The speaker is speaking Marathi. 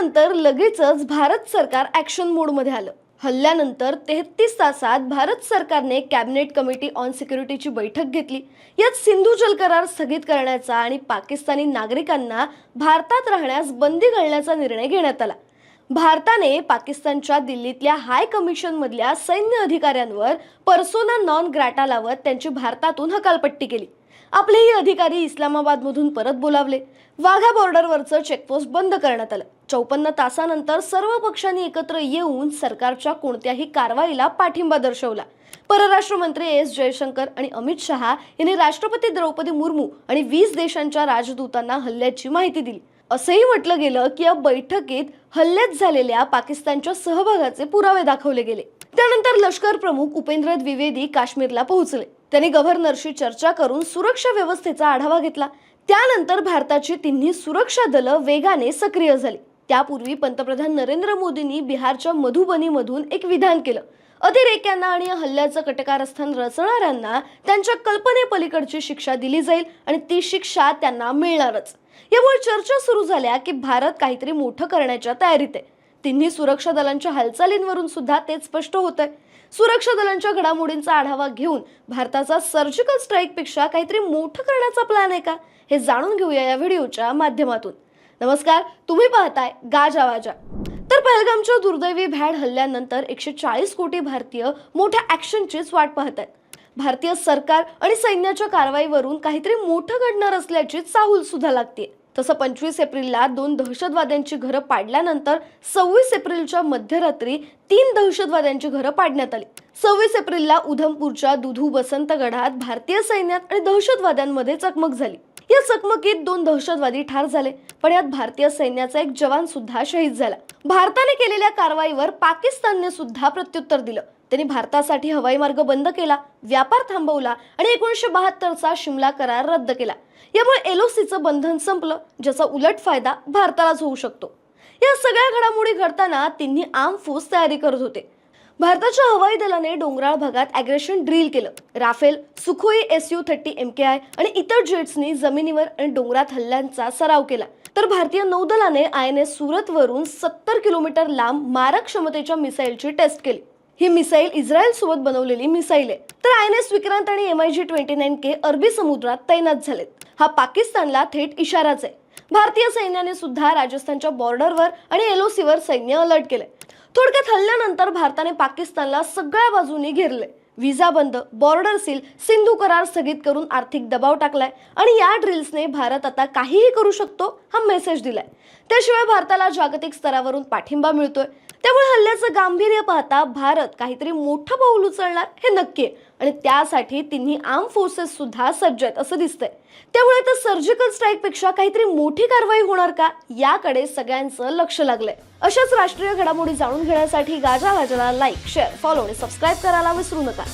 त्यानंतर लगेचच भारत सरकार ॲक्शन मोडमध्ये आलं. हल्ल्यानंतर तेहतीस तासात भारत सरकारने कॅबिनेट कमिटी ऑन सिक्युरिटीची बैठक घेतली. यात सिंधू जल करार स्थगित करण्याचा आणि पाकिस्तानी नागरिकांना भारतात राहण्यास बंदी घालण्याचा निर्णय घेण्यात आला. भारताने पाकिस्तानच्या दिल्लीतल्या हाय कमिशनमधल्या सैन्य अधिकाऱ्यांवर पर्सोना नॉन ग्रॅटा लावत त्यांची भारतातून हकालपट्टी केली. आपलेही अधिकारी इस्लामाबादमधून परत बोलावले. वाघा बॉर्डरवरचं चेकपोस्ट बंद करण्यात आलं. चौपन्न तासानंतर सर्व पक्षांनी एकत्र येऊन सरकारच्या कोणत्याही कारवाईला पाठिंबा दर्शवला. परराष्ट्र मंत्री एस जयशंकर आणि अमित शहा यांनी राष्ट्रपती द्रौपदी मुर्मू आणि वीस देशांच्या राजदूतांना हल्ल्याची माहिती दिली. असंही म्हटलं गेलं की या बैठकीत हल्ल्यात झालेल्या पाकिस्तानच्या सहभागाचे पुरावे दाखवले गेले. त्यानंतर लष्कर प्रमुख उपेंद्र द्विवेदी काश्मीरला पोहोचले. त्यांनी गव्हर्नरशी चर्चा करून सुरक्षा व्यवस्थेचा आढावा घेतला. त्यानंतर भारताची तिन्ही सुरक्षा दलं वेगाने सक्रिय झाली. त्यापूर्वी पंतप्रधान नरेंद्र मोदींनी बिहारच्या मधुबनीमधून एक विधान केलं. अतिरेक्यांना आणि हल्ल्याचं कटकारस्थान रचणाऱ्यांना त्यांच्या कल्पनेपलीकडची शिक्षा दिली जाईल आणि ती शिक्षा त्यांना मिळणारच. यामुळे चर्चा सुरू झाल्या की भारत काहीतरी मोठं करण्याच्या तयारीत आहे. तिन्ही सुरक्षा दलांच्या हालचालींवरून सुद्धा तेच स्पष्ट होत आहे सुरक्षा दलांच्या घडामोडींचा आढावा घेऊन भारताचा सर्जिकल स्ट्राईकपेक्षा काहीतरी मोठं करण्याचा प्लॅन आहे का? हे जाणून घेऊया या व्हिडिओच्या माध्यमातून. नमस्कार तुम्ही पाहताय गाजा वाजा तर पहलगामच्या दुर्दैवी भॅड हल्ल्यानंतर एकशे चाळीस कोटी भारतीय मोठ्या ॲक्शनचीच वाट पाहत आहेत भारतीय सरकार आणि सैन्याच्या कारवाईवरून काहीतरी मोठं घडणार असल्याची चाहूल सुद्धा लागते तसं पंचवीस एप्रिलला दोन दहशतवाद्यांची घरं पाडल्यानंतर सव्वीस एप्रिलच्या मध्यरात्री तीन दहशतवाद्यांची घरं पाडण्यात आली. सव्वीस एप्रिलला उधमपूरच्या दुधू बसंतगडात भारतीय सैन्यात आणि दहशतवाद्यांमध्ये चकमक झाली. या चकमकीत दोन दहशतवादी ठार झाले पण यात भारतीय सैन्याचा एक जवान सुद्धा शहीद झाला. भारताने केलेल्या कारवाईवर पाकिस्तानने सुद्धा प्रत्युत्तर दिलं. त्यांनी भारतासाठी हवाई मार्ग बंद केला व्यापार थांबवला आणि एकोणीसशे बहात्तरचा शिमला करार रद्द केला. यामुळे एलओसीचं बंधन संपलं ज्याचा उलट फायदा भारतालाच होऊ शकतो. या सगळ्या घडामोडी घडताना तिन्ही आर्म फोर्स तयारी करत होते. भारताच्या हवाई दलाने डोंगराळ भागात अॅग्रेशन ड्रिल केलं. Rafale Sukhoi S U thirty M K I आणि इतर जेट्सनी जमिनीवर आणि डोंगरात हल्ल्यांचा सराव केला. तर भारतीय नौदलाने आय एन एस सुरतवरून सत्तर किलोमीटर लांब मारक क्षमतेच्या मिसाईलची टेस्ट केली. ही मिसाईल इस्रायल सोबत बनवलेली मिसाईल आहे. तर आय एन एस विक्रांत आणि M I G twenty nine K अरबी समुद्रात तैनात झालेत. हा पाकिस्तानला थेट इशाराच आहे. भारतीय सैन्याने सुद्धा राजस्थानच्या बॉर्डरवर आणि एलओसीवर सैन्य अलर्ट केलंय. थोडक्यात हल्ल्यानंतर भारताने पाकिस्तानला सगळ्या बाजूनी घेरले विजा बंद बॉर्डर सील सिंधू करार स्थगित करून आर्थिक दबाव टाकलाय. आणि या ड्रिल्सने भारत आता काहीही करू शकतो हा मेसेज दिलाय. त्याशिवाय भारताला जागतिक स्तरावरून पाठिंबा मिळतोय. त्यामुळे हल्ल्याचं गांभीर्य पाहता भारत काहीतरी मोठं पाऊल उचलणार हे नक्की आहे. आणि त्यासाठी तिन्ही आर्म फोर्सेस सुद्धा सज्ज आहेत असं दिसतंय. त्यामुळे तर सर्जिकल स्ट्राईकपेक्षा काहीतरी मोठी कारवाई होणार का? याकडे सगळ्यांचं लक्ष लागलंय. अशाच राष्ट्रीय घडामोडी जाणून घेण्यासाठी गाजा गाजाला लाईक शेअर फॉलो आणि सबस्क्राईब करायला विसरू नका.